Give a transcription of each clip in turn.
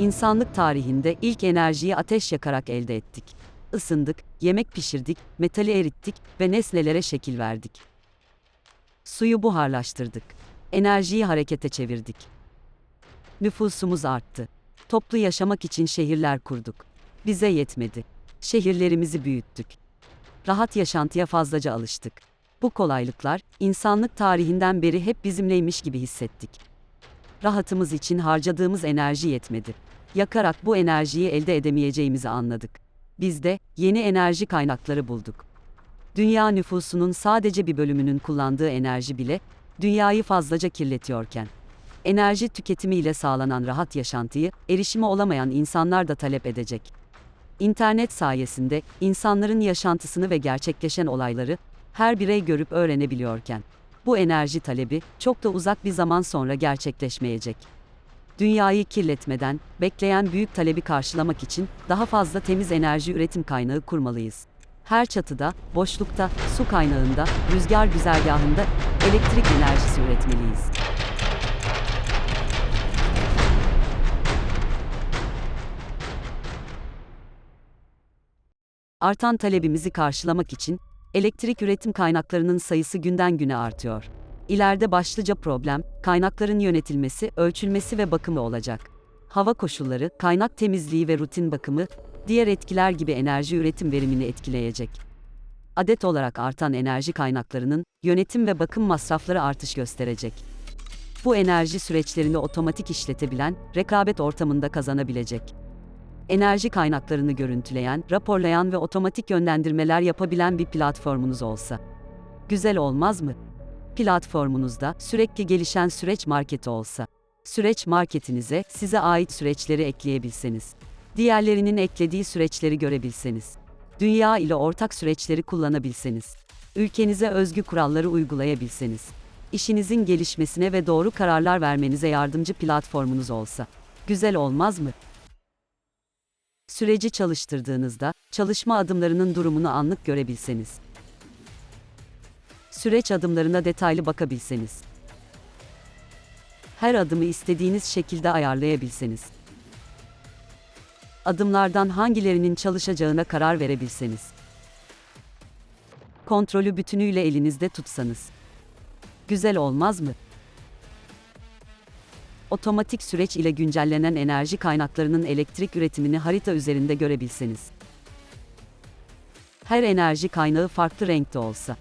İnsanlık tarihinde ilk enerjiyi ateş yakarak elde ettik. Isındık, yemek pişirdik, metali erittik ve nesnelere şekil verdik. Suyu buharlaştırdık. Enerjiyi harekete çevirdik. Nüfusumuz arttı. Toplu yaşamak için şehirler kurduk. Bize yetmedi. Şehirlerimizi büyüttük. Rahat yaşantıya fazlaca alıştık. Bu kolaylıklar, insanlık tarihinden beri hep bizimleymiş gibi hissettik. Rahatımız için harcadığımız enerji yetmedi. Yakarak bu enerjiyi elde edemeyeceğimizi anladık. Biz de yeni enerji kaynakları bulduk. Dünya nüfusunun sadece bir bölümünün kullandığı enerji bile dünyayı fazlaca kirletiyorken enerji tüketimiyle sağlanan rahat yaşantıyı erişimi olamayan insanlar da talep edecek. İnternet sayesinde insanların yaşantısını ve gerçekleşen olayları her birey görüp öğrenebiliyorken bu enerji talebi çok da uzak bir zaman sonra gerçekleşmeyecek. Dünyayı kirletmeden bekleyen büyük talebi karşılamak için daha fazla temiz enerji üretim kaynağı kurmalıyız. Her çatıda, boşlukta, su kaynağında, rüzgar güzergahında elektrik enerjisi üretmeliyiz. Artan talebimizi karşılamak için elektrik üretim kaynaklarının sayısı günden güne artıyor. İleride başlıca problem kaynakların yönetilmesi, ölçülmesi ve bakımı olacak. Hava koşulları, kaynak temizliği ve rutin bakımı diğer etkiler gibi enerji üretim verimini etkileyecek. Adet olarak artan enerji kaynaklarının yönetim ve bakım masrafları artış gösterecek. Bu enerji süreçlerini otomatik işletebilen, rekabet ortamında kazanabilecek enerji kaynaklarını görüntüleyen, raporlayan ve otomatik yönlendirmeler yapabilen bir platformunuz olsa. Güzel olmaz mı? Platformunuzda sürekli gelişen süreç marketi olsa. Süreç marketinize size ait süreçleri ekleyebilseniz. Diğerlerinin eklediği süreçleri görebilseniz. Dünya ile ortak süreçleri kullanabilseniz. Ülkenize özgü kuralları uygulayabilseniz. İşinizin gelişmesine ve doğru kararlar vermenize yardımcı platformunuz olsa. Güzel olmaz mı? Süreci çalıştırdığınızda, çalışma adımlarının durumunu anlık görebilseniz. Süreç adımlarına detaylı bakabilseniz. Her adımı istediğiniz şekilde ayarlayabilseniz. Adımlardan hangilerinin çalışacağına karar verebilseniz. Kontrolü bütünüyle elinizde tutsanız. Güzel olmaz mı? Otomatik süreç ile güncellenen enerji kaynaklarının elektrik üretimini harita üzerinde görebilseniz. Her enerji kaynağı farklı renkte olsa.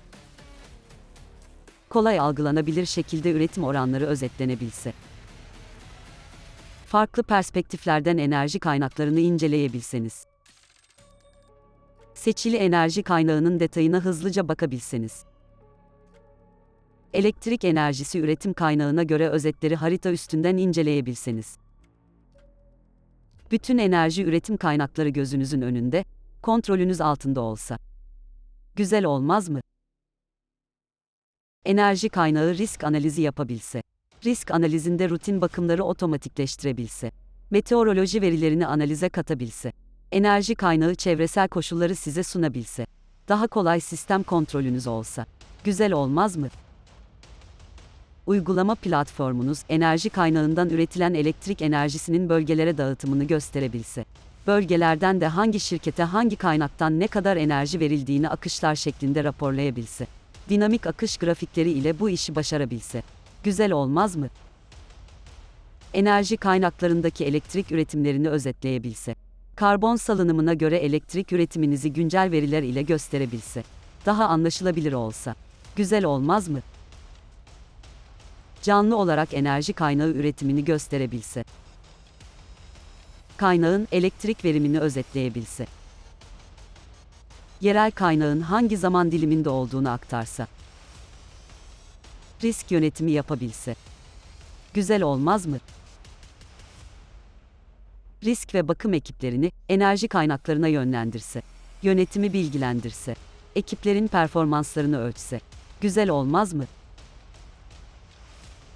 Kolay algılanabilir şekilde üretim oranları özetlenebilse. Farklı perspektiflerden enerji kaynaklarını inceleyebilseniz. Seçili enerji kaynağının detayına hızlıca bakabilseniz elektrik enerjisi üretim kaynağına göre özetleri harita üstünden inceleyebilseniz. Bütün enerji üretim kaynakları gözünüzün önünde, kontrolünüz altında olsa. Güzel olmaz mı? Enerji kaynağı risk analizi yapabilse. Risk analizinde rutin bakımları otomatikleştirebilse. Meteoroloji verilerini analize katabilse. Enerji kaynağı çevresel koşulları size sunabilse. Daha kolay sistem kontrolünüz olsa. Güzel olmaz mı? Uygulama platformunuz enerji kaynağından üretilen elektrik enerjisinin bölgelere dağıtımını gösterebilse. Bölgelerden de hangi şirkete hangi kaynaktan ne kadar enerji verildiğini akışlar şeklinde raporlayabilse. Dinamik akış grafikleri ile bu işi başarabilse. Güzel olmaz mı? Enerji kaynaklarındaki elektrik üretimlerini özetleyebilse. Karbon salınımına göre elektrik üretiminizi güncel veriler ile gösterebilse. Daha anlaşılabilir olsa. Güzel olmaz mı? Canlı olarak enerji kaynağı üretimini gösterebilse. Kaynağın elektrik verimini özetleyebilse. Yerel kaynağın hangi zaman diliminde olduğunu aktarsa. Risk yönetimi yapabilse. Güzel olmaz mı? Risk ve bakım ekiplerini enerji kaynaklarına yönlendirse. Yönetimi bilgilendirse. Ekiplerin performanslarını ölçse. Güzel olmaz mı?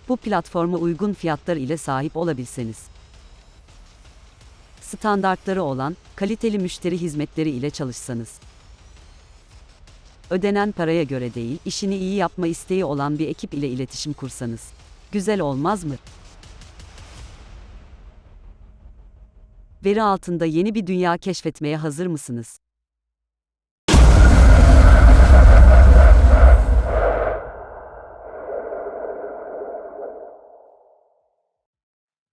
Bu platforma uygun fiyatlar ile sahip olabilseniz. Standartları olan, kaliteli müşteri hizmetleri ile çalışsanız. Ödenen paraya göre değil, işini iyi yapma isteği olan bir ekip ile iletişim kursanız. Güzel olmaz mı? Veri altında yeni bir dünya keşfetmeye hazır mısınız?